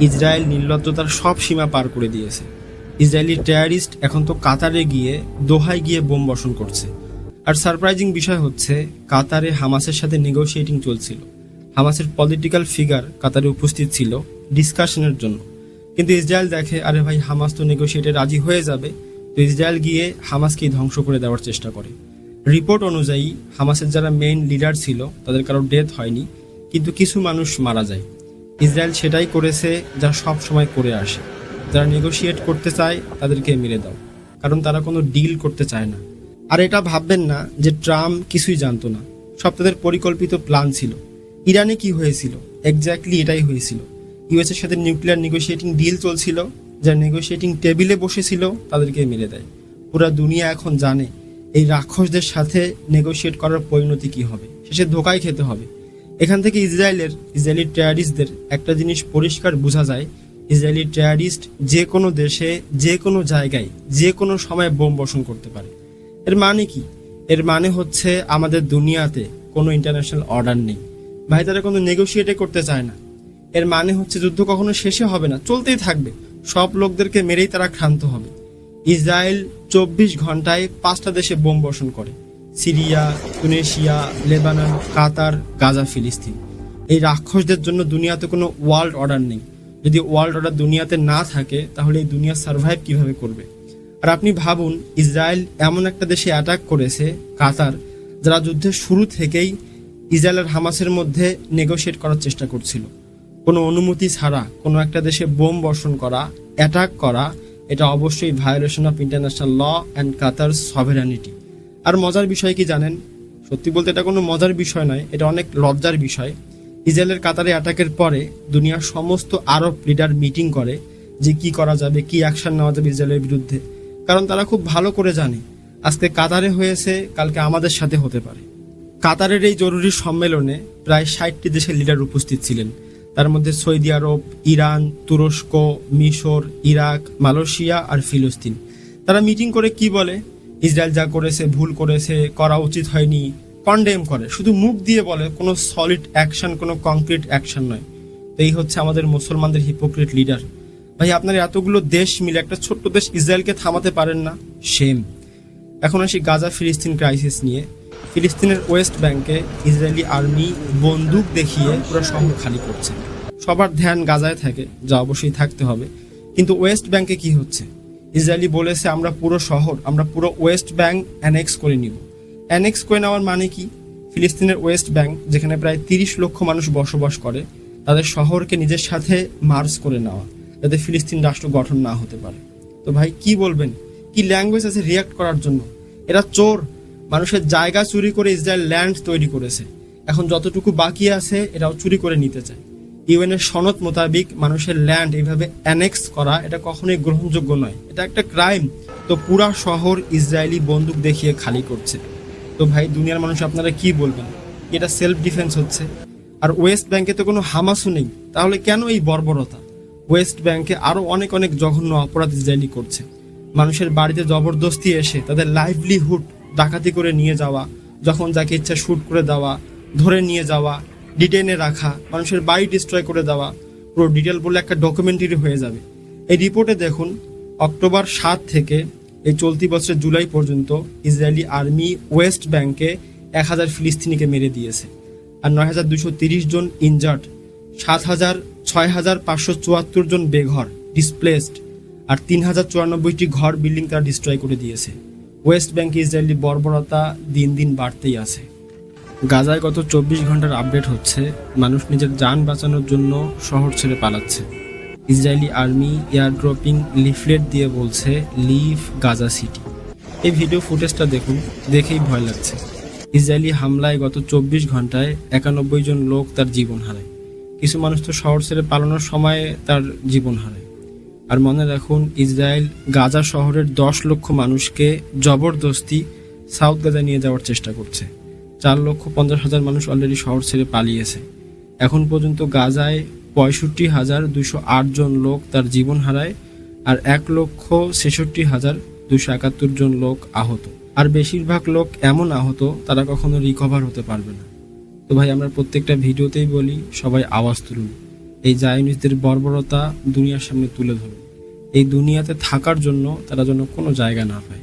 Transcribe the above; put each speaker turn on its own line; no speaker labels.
Israel নির্লজ্জতার সব সীমা পার করে দিয়েছে। ইসরায়েলি টেয়ারিস্ট এখন তো কাতারে গিয়ে দোহায় গিয়ে বোম বর্ষণ করছে। আর সারপ্রাইজিং বিষয় হচ্ছে, কাতারে হামাসের সাথে নেগোশিয়েটিং চলছিল। হামাসের পলিটিক্যাল ফিগার কাতারে উপস্থিত ছিল ডিসকাশনের জন্য। কিন্তু ইসরায়েল দেখে, আরে ভাই, হামাস তো নেগোশিয়েটে রাজি হয়ে যাবে। তো ইসরায়েল গিয়ে হামাসকেই ধ্বংস করে দেওয়ার চেষ্টা করে। রিপোর্ট অনুযায়ী, হামাসের যারা মেইন লিডার ছিল, তাদের কারও ডেথ হয়নি, কিন্তু কিছু মানুষ মারা যায়। ইসরায়েল সেটাই করেছে যা সব সময় করে আসে। যারা নেগোশিয়েট করতে চায়, তাদেরকে মেরে দাও। কারণ তারা কোনো ডিল করতে চায় না। আর এটা ভাববেন না যে ট্রাম্প কিছুই জানতো না। সব তাদের পরিকল্পিত প্ল্যান ছিল। ইরানে কি হয়েছিল? এক্স্যাক্টলি এটাই হয়েছিল। ইউএস এর সাথে নিউক্লিয়ার নেগোশিয়েটিং ডিল চলছিল। যারা নেগোশিয়েটিং টেবিলে বসেছিল, তাদেরকে মেরে দেয়। পুরা দুনিয়া এখন জানে, এই রাক্ষসদের সাথে নেগোশিয়েট করার পরিণতি কি হবে? শেষে ধোকায় খেতে হবে। এখান থেকে ইসরায়েলের, ইসরায়েলি টেয়ারিস্টদের একটা জিনিস পরিষ্কার বোঝা যায়। ইসরায়েলি টেয়ারিস্ট যে কোনো দেশে, যে কোনো জায়গায়, যে কোনো সময় বোম বর্ষণ করতে পারে। এর মানে কি? এর মানে হচ্ছে আমাদের দুনিয়াতে কোনো ইন্টারন্যাশনাল অর্ডার নেই। ভাই, তারা কোনো নেগোশিয়েটে করতে চায় না। এর মানে হচ্ছে যুদ্ধ কখনো শেষে হবে না, চলতেই থাকবে। সব লোকদেরকে মেরেই তারা ক্ষান্ত হবে। ইসরায়েল চব্বিশ ঘন্টায় পাঁচটা দেশে বোম বর্ষণ করে। Syria, Tunisia, Lebanon, Qatar, Gaza, ফিলিস্তিন। এই রাক্ষসদের জন্য দুনিয়াতে কোনো ওয়ার্ল্ড অর্ডার নেই। যদি ওয়ার্ল্ড অর্ডার দুনিয়াতে না থাকে, তাহলে এই দুনিয়া সার্ভাইভ কীভাবে করবে? আর আপনি ভাবুন, ইসরায়েল এমন একটা দেশে অ্যাটাক করেছে, কাতার, যারা যুদ্ধের শুরু থেকেই ইসরায়েল হামাসের মধ্যে নেগোশিয়েট করার চেষ্টা করছিল। কোনো অনুমতি ছাড়া, কোনো একটা দেশে বোম বর্ষণ করা অ্যাটাক করা, এটা অবশ্যই violation of international law and Qatar sovereignty আর মজার বিষয় কি জানেন? সত্যি বলতে এটা কোনো মজার বিষয় নয়, এটা অনেক লজ্জার বিষয়। ইসরায়েলের কাতারে অ্যাটাকের পরে দুনিয়ার সমস্ত আরব লিডার মিটিং করে যে কি করা যাবে, কি অ্যাকশন নেওয়া যাবে ইসরায়েলের বিরুদ্ধে। কারণ তারা খুব ভালো করে জানে, আজকে কাতারে হয়েছে, কালকে আমাদের সাথে হতে পারে। কাতারের এই জরুরি সম্মেলনে প্রায় ষাটটি দেশের লিডার উপস্থিত ছিলেন। তার মধ্যে সৌদি আরব, ইরান, তুরস্ক, মিশর, ইরাক, মালয়েশিয়া আর ফিলিস্তিন। তারা মিটিং করে কি বলে? ইসরায়েল যা করেছে, ভুল করেছে, করা উচিত হয়নি কন্ডেম করে। শুধু মুখ দিয়ে বলে, কোনো সলিড অ্যাকশন কোনো কংক্রিট অ্যাকশন নয়। তো এই হচ্ছে আমাদের মুসলমানদের হিপোক্রিট লিডার ভাই, আপনার এতগুলো দেশ মিলে, একটা ছোট্ট দেশ ইসরায়েলকে থামাতে পারেন না? সেম এখন আসি গাজা ফিলিস্তিন ক্রাইসিস নিয়ে। ফিলিস্তিনের ওয়েস্ট ব্যাংকে ইসরায়েলি আর্মি বন্দুক দেখিয়ে পুরো শহর খালি করছে। সবার ধ্যান গাজায় থাকে, যা অবশ্যই থাকতে হবে। কিন্তু ওয়েস্ট ব্যাংকে কি হচ্ছে? ইসরায়েলি বলেছে, আমরা পুরো শহর, আমরা পুরো ওয়েস্ট ব্যাংক অ্যানেক্স করে নিব। অ্যানেক্স করে নেওয়ার মানে কি? ফিলিস্তিনের ওয়েস্ট ব্যাংক, যেখানে প্রায় তিরিশ লক্ষ মানুষ বসবাস করে, তাদের শহরকে নিজের সাথে মার্চ করে নেওয়া, যাতে ফিলিস্তিন রাষ্ট্র গঠন না হতে পারে। তো ভাই, কি বলবেন? কি ল্যাঙ্গুয়েজ আছে রিয়াক্ট করার জন্য? এরা চোর। মানুষের জায়গা চুরি করে ইসরায়েল ল্যান্ড তৈরি করেছে। এখন যতটুকু বাকি আছে, এরাও চুরি করে নিতে চায়। ইউএনের সনদ মোতাবেক মানুষের ল্যান্ড এইভাবে অ্যানেক্স করা এটা কখনোই গ্রহণযোগ্য নয়। এটা একটা ক্রাইম তো পুরা শহর ইসরায়েলি বন্দুক দেখিয়ে খালি করছে। তো ভাই, দুনিয়ার মানুষ আপনারা কি বলবেন? এটা সেলফ ডিফেন্স হচ্ছে। আর ওয়েস্ট ব্যাংকে তো কোনো হামাসও নেই। তাহলে কেন এই বর্বরতা? ওয়েস্ট ব্যাংকে আরও অনেক অনেক জঘন্য অপরাধ ইসরায়েলি করছে। মানুষের বাড়িতে জবরদস্তি এসে তাদের লাইভলিহুড ডাকাতি করে নিয়ে যাওয়া, যখন যাকে ইচ্ছা শ্যুট করে দেওয়া, ধরে নিয়ে যাওয়া ডিটেনে রাখা, মানুষের বাড়ি ডিস্ট্রয় করে দেওয়া, পুরো ডিটেল বলে একটা ডকুমেন্টারি হয়ে যাবে। এই রিপোর্টে দেখুন, অক্টোবর সাত থেকে এই চলতি বছরের জুলাই পর্যন্ত ইসরায়েলি আর্মি ওয়েস্ট ব্যাংকে এক হাজার ফিলিস্তিনিকে মেরে দিয়েছে আর নয় হাজার দুশো তিরিশ জন ইনজার্ড সাত হাজার ছয় হাজার পাঁচশো চুয়াত্তর জন বেঘর ডিসপ্লেসড আর তিন হাজার চুরানব্বইটি ঘর বিল্ডিং তারা ডিস্ট্রয় করে দিয়েছে। ওয়েস্ট ব্যাংকে ইসরায়েলি বর্বরতা দিন দিন বাড়তেই আছে। গাজায় গত চব্বিশ ঘণ্টার আপডেট হচ্ছে, মানুষ নিজের যান বাঁচানোর জন্য শহর ছেড়ে পালাচ্ছে। Israeli army air dropping leaflet দিয়ে বলছে, লিভ গাজা সিটি। এই ভিডিও ফুটেজটা দেখুন, দেখেই ভয় লাগছে। ইসরায়েলি হামলায় গত চব্বিশ ঘন্টায় একানব্বই জন লোক তার জীবন হারায়। কিছু মানুষ তো শহর ছেড়ে পালানোর সময় তার জীবন হারায়। আর মনে রাখুন, ইসরায়েল গাজা শহরের দশ লক্ষ মানুষকে জবরদস্তি সাউথ গাজা নিয়ে যাওয়ার চেষ্টা করছে। চার লক্ষ পঞ্চাশ হাজার মানুষ অলরেডি শহর ছেড়ে পালিয়েছে। এখন পর্যন্ত গাজায় পঁয়ষট্টি হাজার দুশো জন লোক তার জীবন হারায় আর এক লক্ষ ছেষট্টি হাজার দুশো একাত্তর জন লোক আহত। আর বেশিরভাগ লোক এমন আহত, তারা কখনো রিকভার হতে পারবে না। তো ভাই, আমরা প্রত্যেকটা ভিডিওতেই বলি, সবাই আওয়াজ তুলুন। এই জায়নিস্টদের বর্বরতা দুনিয়ার সামনে তুলে ধরুন। এই দুনিয়াতে থাকার জন্য তারা যেন কোনো জায়গা না পায়।